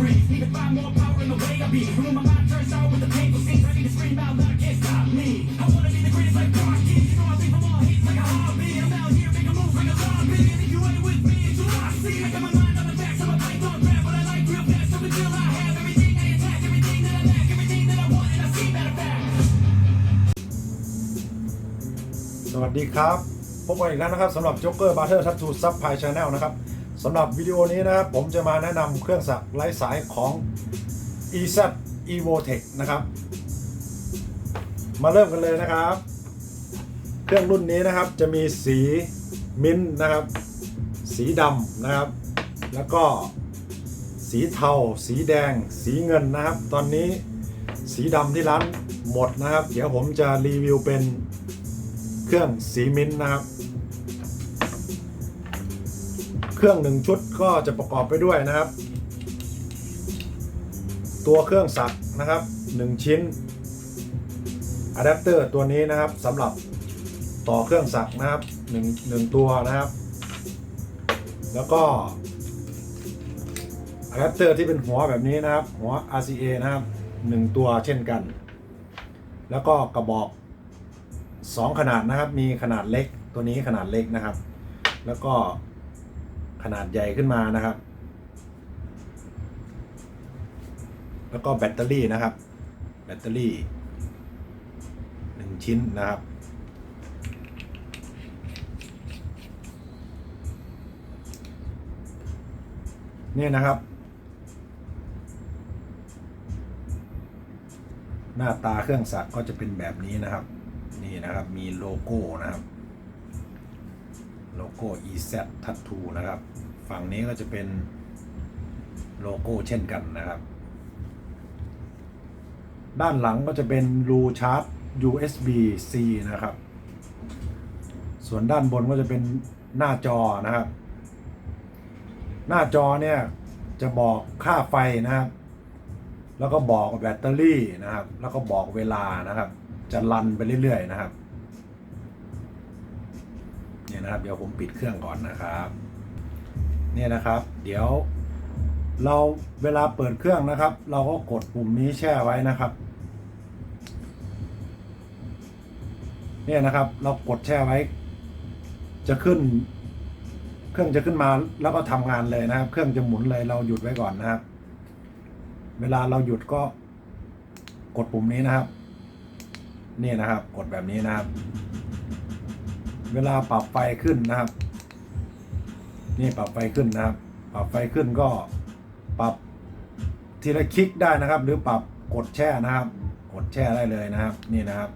breathe. Need to find more power in the way I be. When my mind turns out with the painful scenes, I need to scream out loud, can't stop me. I wanna be the greatest like Rocky. You know I think from all hate like a hobby. I'm out here making moves like a zombie. And if you ain't with me, it's what I see. I got my mind on the back, so I python grab what I like real fast. So until I have everything I attack, everything that I lack, everything that I want, and I see matter of fact. สวัสดีครับ พบกันอีกแล้วนะครับสำหรับ Joker Butter Tattoo Sub Pie Channel นะครับ สำหรับวิดีโอนี้นะครับ ผมจะมาแนะนำเครื่องสักไร้สายของ EZ Evotech นะครับ มาเริ่มกันเลยนะครับ เครื่องรุ่นนี้นะครับจะมีสีมิ้นนะครับ สีดำนะครับ แล้วก็สีเทา สีแดง สีเงินนะครับ ตอนนี้สีดำที่ร้านหมดนะครับ เดี๋ยวผมจะรีวิวเป็นเครื่องสีมิ้นนะครับ เครื่องหนึ่งชุดก็จะประกอบไปด้วยนะครับ ตัวเครื่องสักนะครับ1ชิ้นอะแดปเตอร์ตัวนี้นะครับสำหรับต่อเครื่องสักนะครับ1 1ตัวนะครับ แล้วก็อะแดปเตอร์ที่เป็นหัวแบบนี้นะครับ หัว RCA นะครับ1ตัวเช่นกัน แล้วก็กระบอกสองขนาดนะครับ มีขนาดเล็กตัวนี้ขนาดเล็กนะครับ แล้วก็ ขนาดใหญ่ขึ้นมานะครับ แล้วก็แบตเตอรี่นะครับ แบตเตอรี่หนึ่งชิ้นนะครับนี่นะครับ หน้าตาเครื่องสักก็จะเป็นแบบนี้นะครับ นี่นะครับมีโลโก้นะครับ โลโก้ EZ Tattoo นะครับ ฝั่งนี้ก็จะเป็นโลโก้เช่นกันนะครับ ด้านหลังก็จะเป็นรูชาร์จ USB C นะครับ ส่วนด้านบนก็จะเป็นหน้าจอนะครับ หน้าจอเนี่ยจะบอกค่าไฟนะครับ แล้วก็บอกแบตเตอรี่นะครับ แล้วก็บอกเวลานะครับ จะรันไปเรื่อยๆนะครับ เนี่ยนะครับ เดี๋ยวผมปิดเครื่องก่อนนะครับ เนี่ยนะครับ เดี๋ยว เราเวลาเปิดเครื่องนะครับ เราก็กดปุ่มนี้แช่ไว้นะครับ เนี่ยนะครับ เรากดแช่ไว้ จะขึ้น เครื่องจะขึ้นมาแล้วก็ทำงานเลยนะครับ เครื่องจะหมุนเลยเราหยุดไว้ก่อนนะครับ เวลาเราหยุดก็กดปุ่มนี้นะครับ นี่นะครับ กดแบบนี้นะครับ เวลาปรับไฟขึ้นนะครับ นี่ปรับไฟขึ้นนะครับ ปรับไฟขึ้นก็ปรับทีละคลิกได้นะครับ หรือปรับกดแช่นะครับ กดแช่ได้เลยนะครับ นี่นะครับ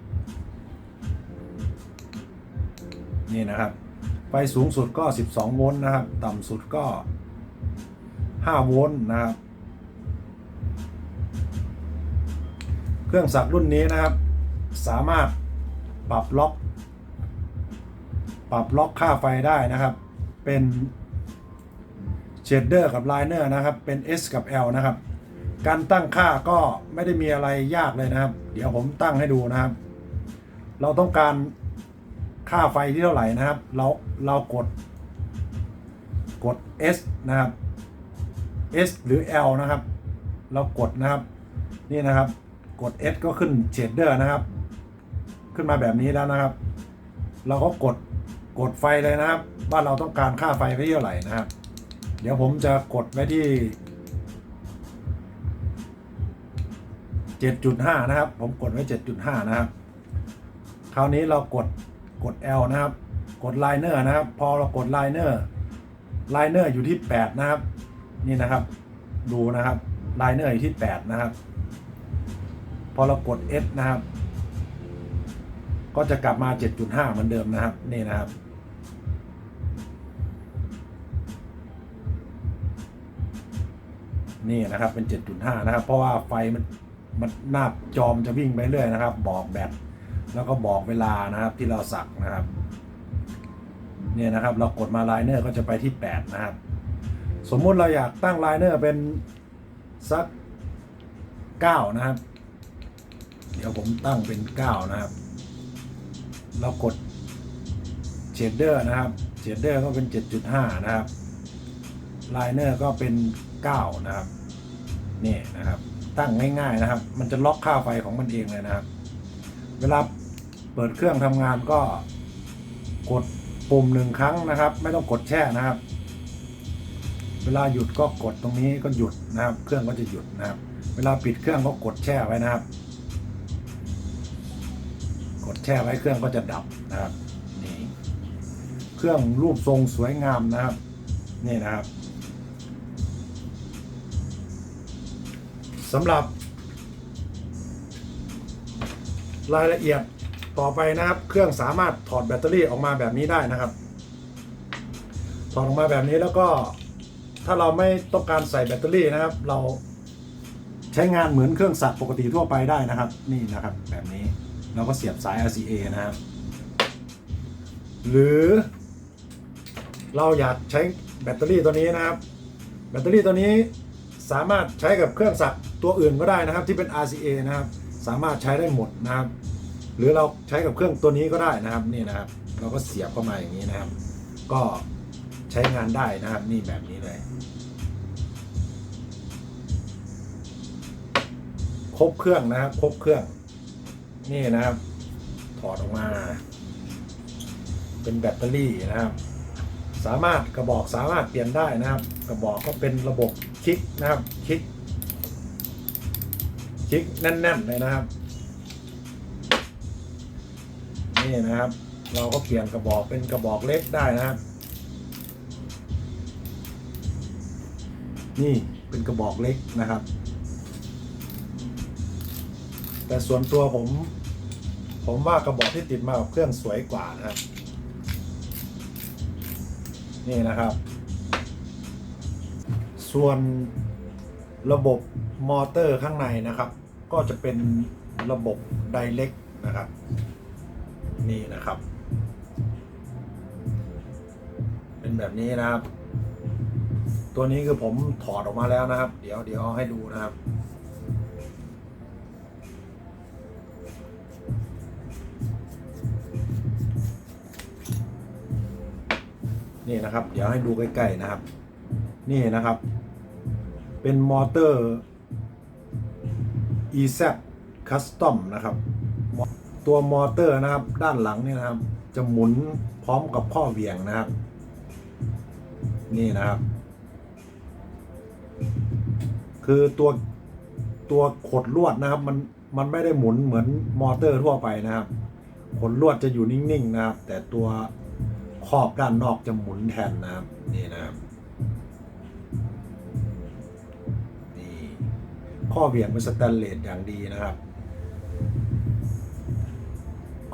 นี่นะครับ ไฟสูงสุดก็ 12 โวลต์นะครับ ต่ำสุดก็ 5 โวลต์นะครับ เครื่องสักรุ่นนี้นะครับ สามารถปรับล็อก ปรับล็อกค่าไฟได้นะครับ เป็นเชดเดอร์กับไลเนอร์นะครับ เป็น S กับ L นะครับ การตั้งค่าก็ไม่ได้มีอะไรยากเลยนะครับ เดี๋ยวผมตั้งให้ดูนะครับ เราต้องการค่าไฟที่เท่าไหร่นะครับ เราเรากด กด S นะครับ S หรือ L นะครับ เรากดนะครับ นี่นะครับ กด S ก็ขึ้นเชดเดอร์นะครับ ขึ้นมาแบบนี้แล้วนะครับ เราก็กด กดไฟเลยนะครับ ว่าเราต้องการค่าไฟไว้เท่าไหร่นะครับ เดี๋ยวผมจะกดไว้ที่7.5นะครับ ผมกดไว้7.5นะครับ คราวนี้เรากดกด L นะครับ กดไลเนอร์นะครับ พอเรากดไลเนอร์ไลเนอร์อยู่ที่8นะครับ นี่นะครับ ดูนะครับไลเนอร์อยู่ที่8นะครับ พอเรากด S นะครับ ก็จะกลับมา 7.5 เหมือนเดิมนะครับ นี่นะครับ นี่นะครับเป็น 7.5 นะครับ เพราะว่าไฟมันมันหน้าจอมจะวิ่งไปเรื่อยนะครับ บอกแบตแล้วก็บอกเวลานะครับที่เราสักนะครับเนี่ยนะครับเรากดมาไลเนอร์ก็จะไปที่ 8 นะครับ สมมุติเราอยากตั้งไลเนอร์เป็นสัก 9 นะครับ เดี๋ยวผมตั้งเป็น 9 นะครับ เรากดเชดเดอร์นะครับเชดเดอร์ก็เป็น 7.5 นะครับไลเนอร์ก็เป็น 9 นะครับนี่นะครับ ตั้งง่ายๆนะครับ มันจะล็อกค่าไฟของมันเองเลยนะครับ เวลาเปิดเครื่องทำงานก็กดปุ่มหนึ่งครั้งนะครับ ไม่ต้องกดแช่นะครับ เวลาหยุดก็กดตรงนี้ก็หยุดนะครับ เครื่องก็จะหยุดนะครับ เวลาปิดเครื่องก็กดแช่ไว้นะครับ กดแช่ไว้เครื่องก็จะดับนะครับนี่เครื่องรูปทรงสวยงามนะครับ นี่นะครับ สำหรับ รายละเอียดต่อไปนะครับ เครื่องสามารถถอดแบตเตอรี่ออกมาแบบนี้ได้นะครับ ถอดออกมาแบบนี้แล้วก็ถ้าเราไม่ต้องการใส่แบตเตอรี่นะครับ เราใช้งานเหมือนเครื่องสักปกติทั่วไปได้นะครับ นี่นะครับแบบนี้เราก็เสียบสาย RCA นะครับ หรือ เราอยากใช้แบตเตอรี่ตัวนี้นะครับ แบตเตอรี่ตัวนี้ สามารถใช้กับเครื่องสักตัวอื่นก็ได้นะครับ ที่เป็น RCA นะครับ สามารถใช้ได้หมดนะครับ หรือเราใช้กับเครื่องตัวนี้ก็ได้นะครับนี่นะครับ เราก็เสียบเข้ามาอย่างนี้นะครับ ก็ใช้งานได้นะครับนี่แบบนี้เลย ครบเครื่องนะครับ ครบเครื่อง นี่นะครับ ถอดออกมา เป็นแบตเตอรี่นะครับ สามารถกระบอกสามารถเปลี่ยนได้นะครับ กระบอกก็เป็นระบบคลิกนะครับคลิกคลิกแน่นๆเลยนะครับนี่นะครับ เราก็เปลี่ยนกระบอกเป็นกระบอกเล็กได้นะครับ นี่เป็นกระบอกเล็กนะครับ แต่ส่วนตัวผม ผมว่ากระบอกที่ติดมากับเครื่องสวยกว่านะครับ นี่นะครับ ส่วนระบบมอเตอร์ข้างในนะครับ ก็จะเป็นระบบไดเ c กนะครับ นี่นะครับ เป็นแบบนี้นะครับ ตัวนี้คือผมถอดออกมาแล้วนะครับ เดี๋ยวเดี๋ยวให้ดูนะครับ นี่นะครับ เดี๋ยวให้ดูใกล้ๆนะครับ นี่นะครับ เป็นมอเตอร์ EZ Custom นะครับ ตัวมอเตอร์นะครับ ด้านหลังนี่นะครับ จะหมุนพร้อมกับข้อเหวี่ยงนะครับ นี่นะครับ คือตัวตัวขดลวดนะครับ มันมันไม่ได้หมุนเหมือนมอเตอร์ทั่วไปนะครับ ขดลวดจะอยู่นิ่งๆนะครับ แต่ตัว ขอบด้านนอกจะหมุนแทนนะครับนี่นะครับนี่ข้อเหวี่ยงเป็นสแตนเลสอย่างดีนะครับ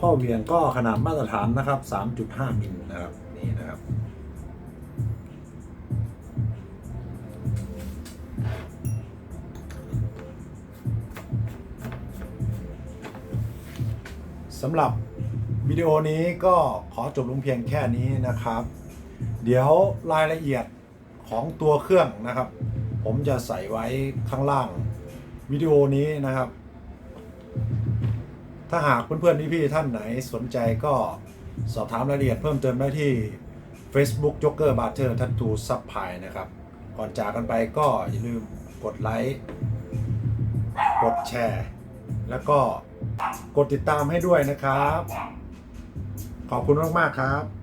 ข้อเหวี่ยงก็ขนาดมาตรฐานนะครับ 3.5มิลนะครับนี่นะครับสำหรับ วิดีโอนี้ก็ขอจบลงเพียงแค่นี้นะครับ เดี๋ยวรายละเอียดของตัวเครื่องนะครับ ผมจะใส่ไว้ข้างล่างวิดีโอนี้นะครับ ถ้าหากเพื่อนๆพี่ๆท่านไหนสนใจก็สอบถามรายละเอียดเพิ่มเติมได้ที่ Facebook Joker b a r t e r Tattoo Supply นะครับ ก่อนจากกันไปก็อย่าลืมกดไลค์กดแชร์ แล้วก็กดติดตามให้ด้วยนะครับ ขอบคุณมาก ๆ ครับ